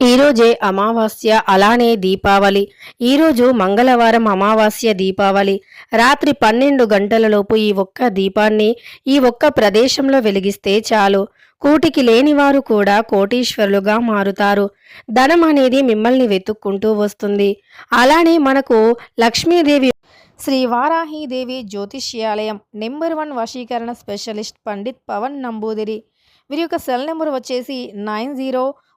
ఈరోజే అమావాస్య అలానే దీపావళి. ఈరోజు మంగళవారం అమావాస్య దీపావళి. రాత్రి పన్నెండు గంటలలోపు ఈ ఒక్క దీపాన్ని ఈ ఒక్క ప్రదేశంలో వెలిగిస్తే చాలు. కూటికి లేనివారు కూడా కోటీశ్వరులుగా మారుతారు. ధనం అనేది మిమ్మల్ని వెతుక్కుంటూ వస్తుంది. అలానే మనకు లక్ష్మీదేవి శ్రీ వారాహీదేవి జ్యోతిష్యాలయం నెంబర్ వన్ వశీకరణ స్పెషలిస్ట్ పండిత్ పవన్ నంబూదిరి. వీరి యొక్క సెల్ నెంబర్ వచ్చేసి nine zero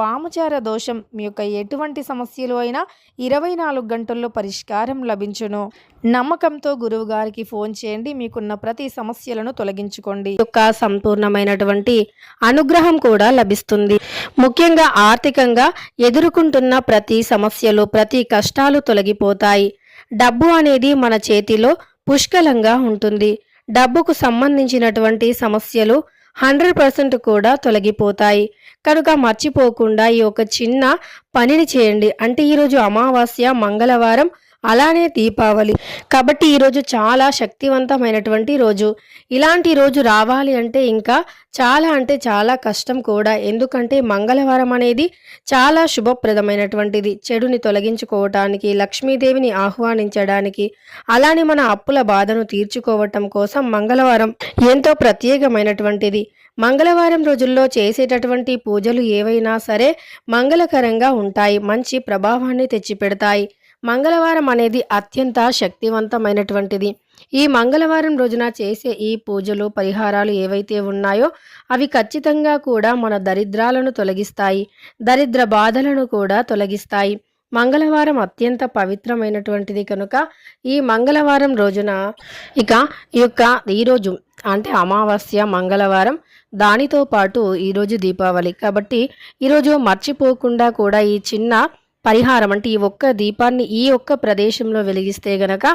వామచార దోషం మీ యొక్క ఎటువంటి సమస్యలు అయినా ఇరవై నాలుగు గంటల్లో పరిష్కారం లభించును. నమ్మకంతో గురువు గారికి ఫోన్ చేయండి మీకున్న ప్రతి సమస్యలను తొలగించుకోండి. యొక్క సంపూర్ణమైనటువంటి అనుగ్రహం కూడా లభిస్తుంది. ముఖ్యంగా ఆర్థికంగా ఎదుర్కొంటున్న ప్రతి సమస్యలు ప్రతి కష్టాలు తొలగిపోతాయి. డబ్బు అనేది మన చేతిలో పుష్కలంగా ఉంటుంది. డబ్బుకు సంబంధించినటువంటి సమస్యలు హండ్రెడ్ పర్సెంట్ కూడా తొలగిపోతాయి. కనుక మర్చిపోకుండా ఈ ఒక చిన్న పనిని చేయండి. అంటే ఈరోజు అమావాస్య మంగళవారం అలానే దీపావళి. కాబట్టి ఈరోజు చాలా శక్తివంతమైనటువంటి రోజు. ఇలాంటి రోజు రావాలి అంటే ఇంకా చాలా అంటే చాలా కష్టం కూడా. ఎందుకంటే మంగళవారం అనేది చాలా శుభప్రదమైనటువంటిది. చెడుని తొలగించుకోవటానికి లక్ష్మీదేవిని ఆహ్వానించడానికి అలానే మన అప్పుల బాధను తీర్చుకోవటం కోసం మంగళవారం ఎంతో ప్రత్యేకమైనటువంటిది. మంగళవారం రోజుల్లో చేసేటటువంటి పూజలు ఏవైనా సరే మంగళకరంగా ఉంటాయి. మంచి ప్రభావాన్ని తెచ్చిపెడతాయి. మంగళవారం అనేది అత్యంత శక్తివంతమైనటువంటిది. ఈ మంగళవారం రోజున చేసే ఈ పూజలు పరిహారాలు ఏవైతే ఉన్నాయో అవి ఖచ్చితంగా కూడా మన దరిద్రాలను తొలగిస్తాయి. దరిద్ర బాధలను కూడా తొలగిస్తాయి. మంగళవారం అత్యంత పవిత్రమైనటువంటిది కనుక ఈ మంగళవారం రోజున ఇక ఈ యొక్క ఈరోజు అంటే అమావాస్య మంగళవారం దానితో పాటు ఈరోజు దీపావళి. కాబట్టి ఈరోజు మర్చిపోకుండా కూడా ఈ చిన్న పరిహారం. అంటే ఈ ఒక్క దీపాన్ని ఈ ఒక్క ప్రదేశంలో వెలిగిస్తే గనక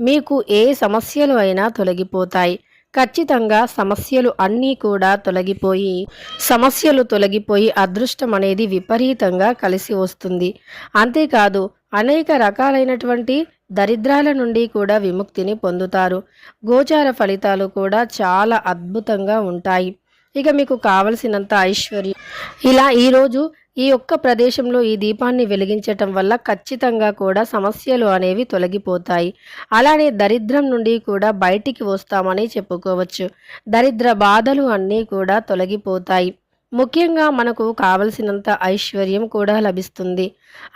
మీకు ఏ సమస్యలు అయినా తొలగిపోతాయి. ఖచ్చితంగా సమస్యలు అన్నీ కూడా తొలగిపోయి సమస్యలు తొలగిపోయి అదృష్టం అనేది విపరీతంగా కలిసి వస్తుంది. అంతేకాదు అనేక రకాలైనటువంటి దరిద్రాల నుండి కూడా విముక్తిని పొందుతారు. గోచార ఫలితాలు కూడా చాలా అద్భుతంగా ఉంటాయి. ఇక మీకు కావలసినంత ఐశ్వర్యం. ఇలా ఈరోజు ఈ ఒక్క ప్రదేశంలో ఈ దీపాన్ని వెలిగించటం వల్ల ఖచ్చితంగా కూడా సమస్యలు అనేవి తొలగిపోతాయి. అలానే దరిద్రం నుండి కూడా బయటికి వస్తామని చెప్పుకోవచ్చు. దరిద్ర బాధలు అన్నీ కూడా తొలగిపోతాయి. ముఖ్యంగా మనకు కావలసినంత ఐశ్వర్యం కూడా లభిస్తుంది.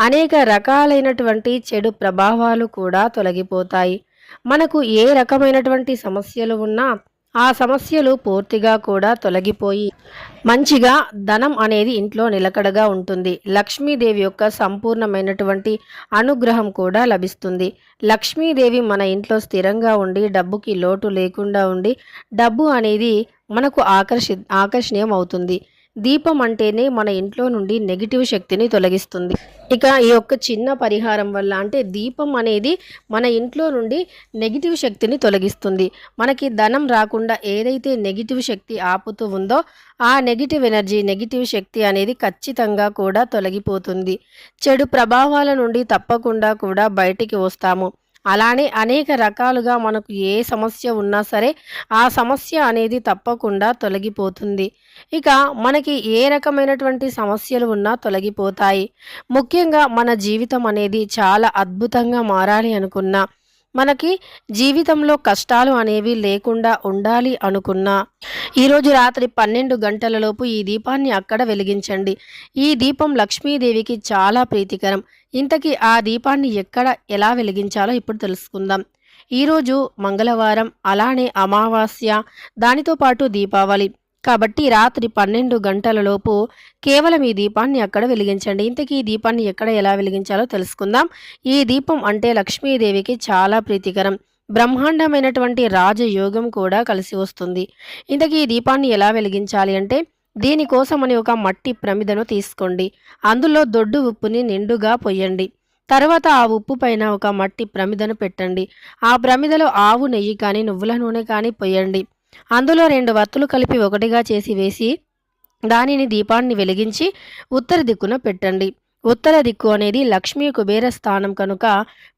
అనేక రకాలైనటువంటి చెడు ప్రభావాలు కూడా తొలగిపోతాయి. మనకు ఏ రకమైనటువంటి సమస్యలు ఉన్నా ఆ సమస్యలు పూర్తిగా కూడా తొలగిపోయి మంచిగా ధనం అనేది ఇంట్లో నిలకడగా ఉంటుంది. లక్ష్మీదేవి యొక్క సంపూర్ణమైనటువంటి అనుగ్రహం కూడా లభిస్తుంది. లక్ష్మీదేవి మన ఇంట్లో స్థిరంగా ఉండి డబ్బుకి లోటు లేకుండా ఉండి డబ్బు అనేది మనకు ఆకర్షి ఆకర్షణీయం అవుతుంది. దీపం అంటేనే మన ఇంట్లో నుండి నెగిటివ్ శక్తిని తొలగిస్తుంది. ఇక ఈ యొక్క చిన్న పరిహారం వల్ల అంటే దీపం అనేది మన ఇంట్లో నుండి నెగిటివ్ శక్తిని తొలగిస్తుంది. మనకి ధనం రాకుండా ఏదైతే నెగిటివ్ శక్తి ఆపుతూ ఉందో ఆ నెగిటివ్ ఎనర్జీ నెగిటివ్ శక్తి అనేది ఖచ్చితంగా కూడా తొలగిపోతుంది. చెడు ప్రభావాల నుండి తప్పకుండా కూడా బయటికి వస్తాము. అలానే అనేక రకాలుగా మనకు ఏ సమస్య ఉన్నా సరే ఆ సమస్య అనేది తప్పకుండా తొలగిపోతుంది. ఇక మనకి ఏ రకమైనటువంటి సమస్యలు ఉన్నా తొలగిపోతాయి. ముఖ్యంగా మన జీవితం అనేది చాలా అద్భుతంగా మారాలి అనుకున్నా మనకి జీవితంలో కష్టాలు అనేవి లేకుండా ఉండాలి అనుకున్నా ఈరోజు రాత్రి పన్నెండు గంటలలోపు ఈ దీపాన్ని అక్కడ వెలిగించండి. ఈ దీపం లక్ష్మీదేవికి చాలా ప్రీతికరం. ఇంతకీ ఆ దీపాన్ని ఎక్కడ ఎలా వెలిగించాలో ఇప్పుడు తెలుసుకుందాం. ఈరోజు మంగళవారం అలానే అమావాస్య దానితో పాటు దీపావళి. కాబట్టి రాత్రి పన్నెండు గంటలలోపు కేవలం ఈ దీపాన్ని అక్కడ వెలిగించండి. ఇంతకీ ఈ దీపాన్ని ఎక్కడ ఎలా వెలిగించాలో తెలుసుకుందాం. ఈ దీపం అంటే లక్ష్మీదేవికి చాలా ప్రీతికరం. బ్రహ్మాండమైనటువంటి రాజయోగం కూడా కలిసి వస్తుంది. ఇంతకీ ఈ దీపాన్ని ఎలా వెలిగించాలి అంటే దీనికోసమని ఒక మట్టి ప్రమిదను తీసుకోండి. అందులో దొడ్డు ఉప్పుని నిండుగా పొయ్యండి. తర్వాత ఆ ఉప్పు పైన ఒక మట్టి ప్రమిదను పెట్టండి. ఆ ప్రమిదలో ఆవు నెయ్యి కానీ నువ్వుల నూనె కానీ పొయ్యండి. అందులో రెండు వత్తులు కలిపి ఒకటిగా చేసి వేసి దానిని దీపాన్ని వెలిగించి ఉత్తర దిక్కున పెట్టండి. ఉత్తర దిక్కు అనేది లక్ష్మీ కుబేర స్థానం కనుక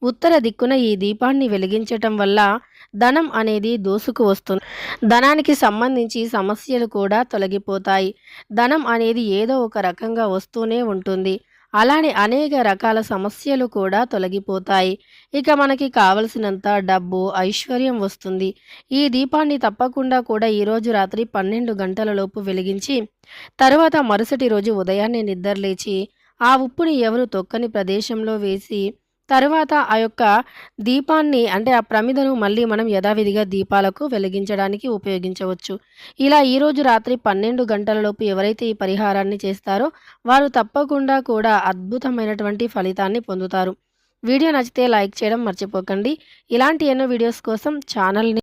ఉత్తర దిక్కున ఈ దీపాన్ని వెలిగించటం వల్ల ధనం అనేది దోసుకు వస్తుంది. ధనానికి సంబంధించి సమస్యలు కూడా తొలగిపోతాయి. ధనం అనేది ఏదో ఒక రకంగా వస్తూనే ఉంటుంది. అలానే అనేక రకాల సమస్యలు కూడా తొలగిపోతాయి. ఇక మనకి కావలసినంత డబ్బు ఐశ్వర్యం వస్తుంది. ఈ దీపాన్ని తప్పకుండా కూడా ఈరోజు రాత్రి పన్నెండు గంటలలోపు వెలిగించి తరువాత మరుసటి రోజు ఉదయాన్నే నిద్రలేచి ఆ ఉప్పుని ఎవరు తొక్కని ప్రదేశంలో వేసి తరువాత ఆ యొక్క దీపాన్ని అంటే ఆ ప్రమిదను మళ్ళీ మనం యథావిధిగా దీపాలకు వెలిగించడానికి ఉపయోగించవచ్చు. ఇలా ఈరోజు రాత్రి పన్నెండు గంటలలోపు ఎవరైతే ఈ పరిహారాన్ని చేస్తారో వారు తప్పకుండా కూడా అద్భుతమైనటువంటి ఫలితాన్ని పొందుతారు. వీడియో నచ్చితే లైక్ చేయడం మర్చిపోకండి. ఇలాంటి ఎన్నో వీడియోస్ కోసం ఛానల్ని